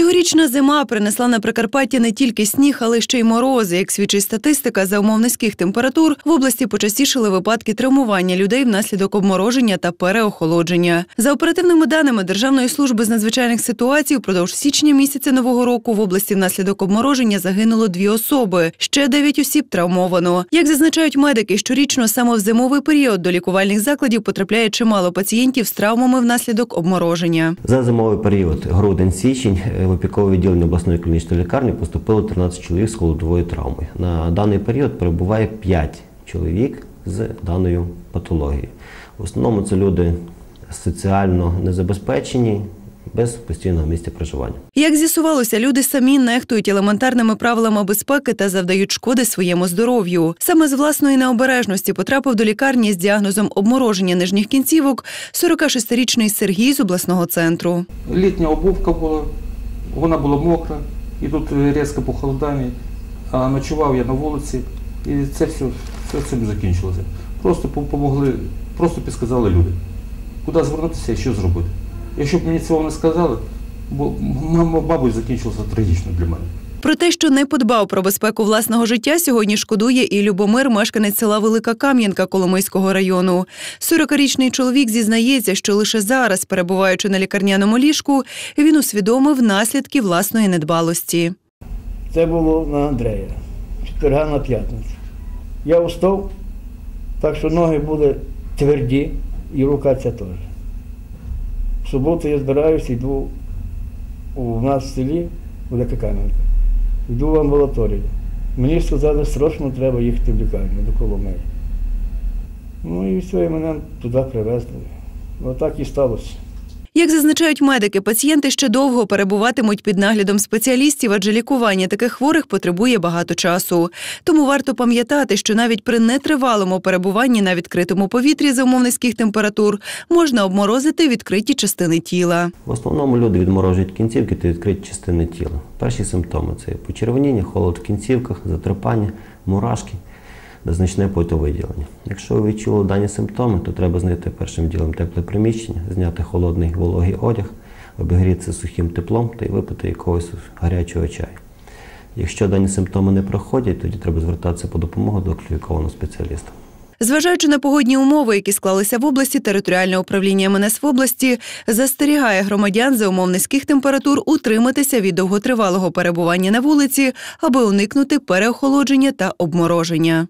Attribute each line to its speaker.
Speaker 1: Цьогорічна зима принесла на Прикарпаття не тільки сніг, але ще й морози. Як свідчить статистика, за умов низьких температур в області почастішили випадки травмування людей внаслідок обмороження та переохолодження. За оперативними даними Державної служби з надзвичайних ситуацій, впродовж січня місяця нового року в області внаслідок обмороження загинуло дві особи. Ще дев'ять осіб травмовано. Як зазначають медики, щорічно саме в зимовий період до лікувальних закладів потрапляє чимало пацієнтів з травмами внаслідок обмороження.
Speaker 2: За зимовий період грудень-січень е, в опікове відділення обласної клінічної лікарні поступило 13 чоловік з холодовою травмою. На даний період перебуває 5 чоловік з даною патологією. В основному це люди соціально незабезпечені, без постійного місця проживання.
Speaker 1: Як з'ясувалося, люди самі нехтують елементарними правилами безпеки та завдають шкоди своєму здоров'ю. Саме з власної необережності потрапив до лікарні з діагнозом обмороження нижніх кінцівок 46-річний Сергій з обласного центру.
Speaker 3: Літня обувка була, вона була мокра, і тут різке похолодання, а ночував я на вулиці, і це все, все цим закінчилося. Просто допомогли, просто підсказали люди, куди звернутися і що зробити. Якщо б мені цього не сказали, бо, мабуть, закінчилося трагічно для мене.
Speaker 1: Про те, що не подбав про безпеку власного життя, сьогодні шкодує і Любомир, мешканець села Велика Кам'янка Коломийського району. 40-річний чоловік зізнається, що лише зараз, перебуваючи на лікарняному ліжку, він усвідомив наслідки власної недбалості.
Speaker 4: Це було на Андрея, четверга на п'ятницю. Я встав, так що ноги були тверді і рука ця теж. В суботу я збираюся, йду у нас в селі Велика Кам'янка. Йду в амбулаторію. Мені сказали, срочно треба їхати в лікарню до Коломиї. Ну і все, і мене туди привезли. Отак і сталося.
Speaker 1: Як зазначають медики, пацієнти ще довго перебуватимуть під наглядом спеціалістів, адже лікування таких хворих потребує багато часу. Тому варто пам'ятати, що навіть при нетривалому перебуванні на відкритому повітрі за умов низьких температур можна обморозити відкриті частини тіла.
Speaker 2: В основному люди відморожують кінцівки та відкриті частини тіла. Перші симптоми це почервоніння, холод в кінцівках, затрипання, мурашки, незначне потовиділення. Якщо ви відчули дані симптоми, то треба знайти першим ділом тепле приміщення, зняти холодний вологий одяг, обігрітися сухим теплом та й випити якогось гарячого чаю. Якщо дані симптоми не проходять, тоді треба звертатися по допомогу до кваліфікованого спеціаліста.
Speaker 1: Зважаючи на погодні умови, які склалися в області, територіальне управління МНС в області застерігає громадян за умов низьких температур утриматися від довготривалого перебування на вулиці, аби уникнути переохолодження та обмороження.